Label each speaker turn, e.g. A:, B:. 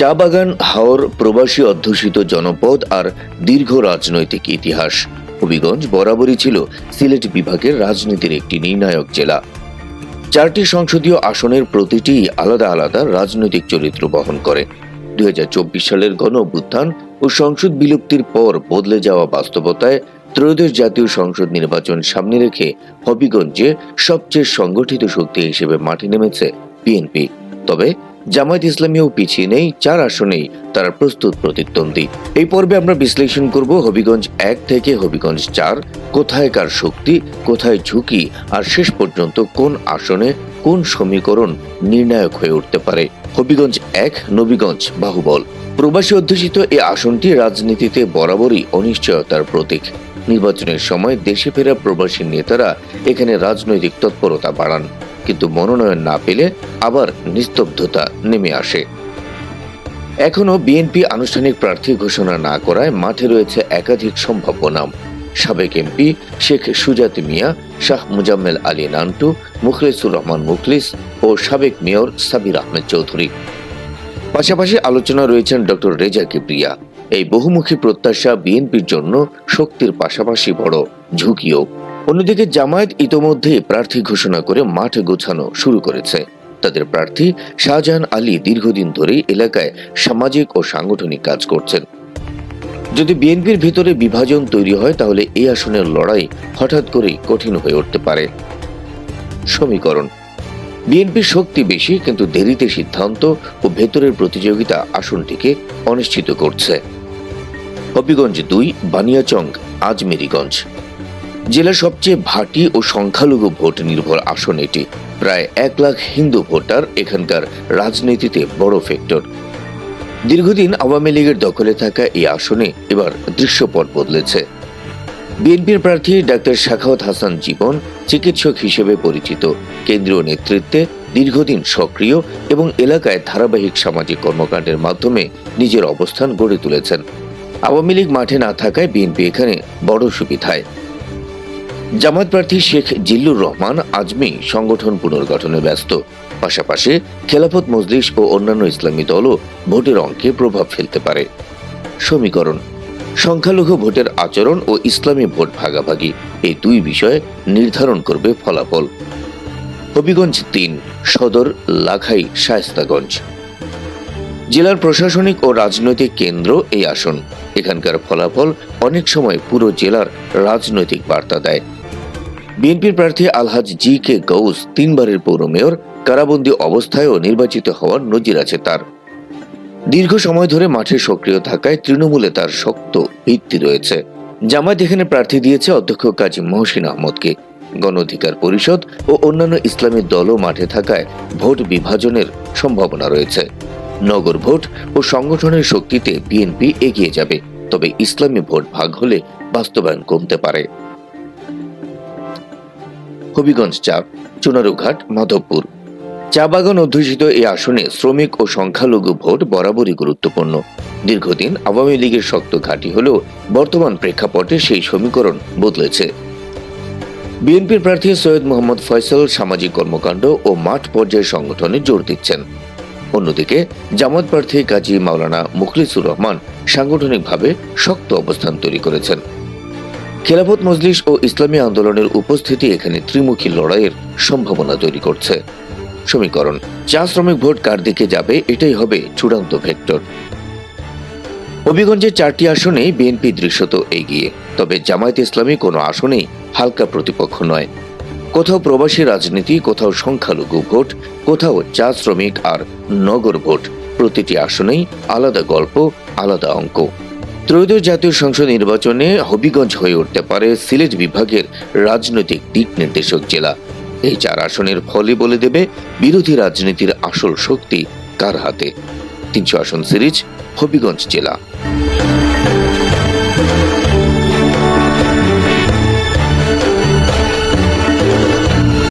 A: চা বাগান হাওর প্রবাসী অধ্যুষিত জনপদ আর দীর্ঘ রাজনৈতিক ইতিহাস। হবিগঞ্জ বরাবরই ছিল সিলেট বিভাগের রাজনীতির একটি নির্ণায়ক জেলা। চারটি সংসদীয় আসনের প্রতিটি আলাদা আলাদা রাজনৈতিক চরিত্র বহন করে। দুই হাজার চব্বিশ সালের গণ অভ্যুত্থান ও সংসদ বিলুপ্তির পর বদলে যাওয়া বাস্তবতায় ত্রয়োদশ জাতীয় সংসদ নির্বাচন সামনে রেখে হবিগঞ্জে সবচেয়ে সংগঠিত শক্তি হিসেবে মাঠে নেমেছে বিএনপি। তবে জামায়াত ইসলামীও পিছিয়ে নেই, চার আসনেই তারা প্রস্তুত প্রতিদ্বন্দ্বী। এই পর্বে আমরা বিশ্লেষণ করব হবিগঞ্জ এক থেকে হবিগঞ্জ চার, কোথায় কার শক্তি, কোথায় ঝুঁকি, আর শেষ পর্যন্ত কোন আসনে কোন সমীকরণ নির্ণায়ক হয়ে উঠতে পারে। হবিগঞ্জ এক, নবীগঞ্জ বাহুবল। প্রবাসী অধ্যুষিত এই আসনটি রাজনীতিতে বরাবরই অনিশ্চয়তার প্রতীক। নির্বাচনের সময় দেশে ফেরা প্রবাসী নেতারা এখানে রাজনৈতিক তৎপরতা বাড়ান। কিন্তু মনোনয়ন না পেলে আবার নিস্তব্ধতা নেমে আসে। এখনও বিএনপি আনুষ্ঠানিক প্রার্থী ঘোষণা না করায় মাঠে রয়েছে একাধিক সম্ভাব্য নাম। সাবেক এমপি শেখ সুজাত মিয়া, শাহ মুজাম্মেল আলী নান্টু, মুখলেসুর রহমান মুখলিস ও সাবেক মেয়র সাবির আহমেদ চৌধুরী। পাশাপাশি আলোচনা রয়েছেন ডক্টর রেজা কিবরিয়া। এই বহুমুখী প্রত্যাশা বিএনপির জন্য শক্তির পাশাপাশি বড় ঝুঁকিও। অন্যদিকে জামায়াত ইতোমধ্যে প্রার্থী ঘোষণা করে মাঠ গোছানো শুরু করেছে। তাদের প্রার্থী শাহজাহান আলী দীর্ঘদিন ধরেই এলাকায় সামাজিক ও সাংগঠনিক কাজ করছেন। যদি বিএনপির ভিতরে বিভাজন তৈরি হয়, তাহলে এই আসনের লড়াই হঠাৎ করেই কঠিন হয়ে উঠতে পারে। সমীকরণ। বিএনপির শক্তি বেশি, কিন্তু দেরিতে সিদ্ধান্ত ও ভেতরের প্রতিযোগিতা আসনটিকে অনিশ্চিত করছে। হবিগঞ্জ দুই, বানিয়াচং, আজমেরিগঞ্জ। জেলার সবচেয়ে ভাটি ও সংখ্যালঘু ভোট নির্ভর আসন এটি। প্রায় এক লাখ হিন্দু ভোটার এখানকার রাজনীতিতে বড় ফ্যাক্টর। দীর্ঘদিন আওয়ামী লীগের দখলে থাকা এই আসনে এবার দৃশ্যপট বদলেছে। বিএনপির প্রার্থী ডাক্তার শাখাওয়াত হাসান জীবন চিকিৎসক হিসেবে পরিচিত। কেন্দ্রীয় নেতৃত্বে দীর্ঘদিন সক্রিয় এবং এলাকায় ধারাবাহিক সামাজিক কর্মকাণ্ডের মাধ্যমে নিজের অবস্থান গড়ে তুলেছেন। আওয়ামী লীগ মাঠে না থাকায় বিএনপি এখানে বড় সুবিধায় জামাত প্রার্থী শেখ জিল্লুর রহমান আজমি সংগঠন পুনর্গঠনে ব্যস্ত। পাশাপাশি খেলাফত মজলিস ও অন্যান্য ইসলামী দলও ভোটের অঙ্কে প্রভাব ফেলতে পারে। সমীকরণ। সংখ্যালঘু ভোটের আচরণ ও ইসলামী ভোট ভাগাভাগি এই দুই বিষয়ে নির্ধারণ করবে ফলাফল। হবিগঞ্জ তিন, সদর লাখাই শায়স্তাগঞ্জ। জেলার প্রশাসনিক ও রাজনৈতিক কেন্দ্র এই আসন। এখানকার ফলাফল অনেক সময় পুরো জেলার রাজনৈতিক বার্তা দেয়। বিএনপির প্রার্থী আলহাজ জি কে গৌস তিনবারের পৌর মেয়র, কারাবন্দী অবস্থায়ও নির্বাচিত হওয়ার নজির আছে তার। দীর্ঘ সময় ধরে মাঠে সক্রিয় থাকায় তৃণমূলে তার শক্ত ভিত্তি রয়েছে। জামায়াত এখানে প্রার্থী দিয়েছে অধ্যক্ষ কাজী মহসিন আহমদকে। গণ অধিকার পরিষদ ও অন্যান্য ইসলামী দলও মাঠে থাকায় ভোট বিভাজনের সম্ভাবনা রয়েছে। নগর ভোট ও সংগঠনের শক্তিতে বিএনপি এগিয়ে যাবে, তবে ইসলামী ভোট ভাগ হলে বাস্তবায়ন কমতে পারে। হবিগঞ্জ চাপ চুনারুঘাট, মাধবপুর। চা বাগান অধ্যুষিত এই আসনে শ্রমিক ও সংখ্যালঘু ভোট বরাবরই গুরুত্বপূর্ণ। দীর্ঘদিন আওয়ামী লীগের শক্ত ঘাঁটি হলেও বর্তমান প্রেক্ষাপটে সেই সমীকরণ বদলেছে। বিএনপির প্রার্থী সৈয়দ মোহাম্মদ ফয়সাল সামাজিক কর্মকাণ্ড ও মাঠ পর্যায়ে সংগঠনে জোর দিচ্ছেন। অন্যদিকে, জামাত প্রার্থী কাজী মাওলানা মুখলিসুর রহমান সাংগঠনিকভাবে শক্ত অবস্থান তৈরি করেছেন। খেলাফত মজলিস ও ইসলামী আন্দোলনের উপস্থিতি এখানে ত্রিমুখী লড়াইয়ের সম্ভাবনা তৈরি করছে। সমীকরণ, চা শ্রমিক ভোট কার দিকে যাবে এটাই হবে চূড়ান্ত ভেক্টর। হবিগঞ্জের চারটি আসনে বিএনপি দৃশ্যত এগিয়ে, তবে জামায়াত ইসলামী কোনো আসনেই হালকা প্রতিপক্ষ নয়। কোথাও প্রবাসী রাজনীতি, কোথাও সংখ্যালঘু ভোট, কোথাও চা শ্রমিক আর নগর ভোট। প্রতিটি আসনেই আলাদা গল্প, আলাদা অঙ্ক। ত্রয়োদশ জাতীয় সংসদ নির্বাচনে হবিগঞ্জ হয়ে উঠতে পারে সিলেট বিভাগের রাজনৈতিক দিক নির্দেশক জেলা। এই চার আসনের ফলে বলে দেবে বিরোধী রাজনীতির আসল শক্তি কার হাতে? তিনশো আসন সিরিজ, হবিগঞ্জ জেলা।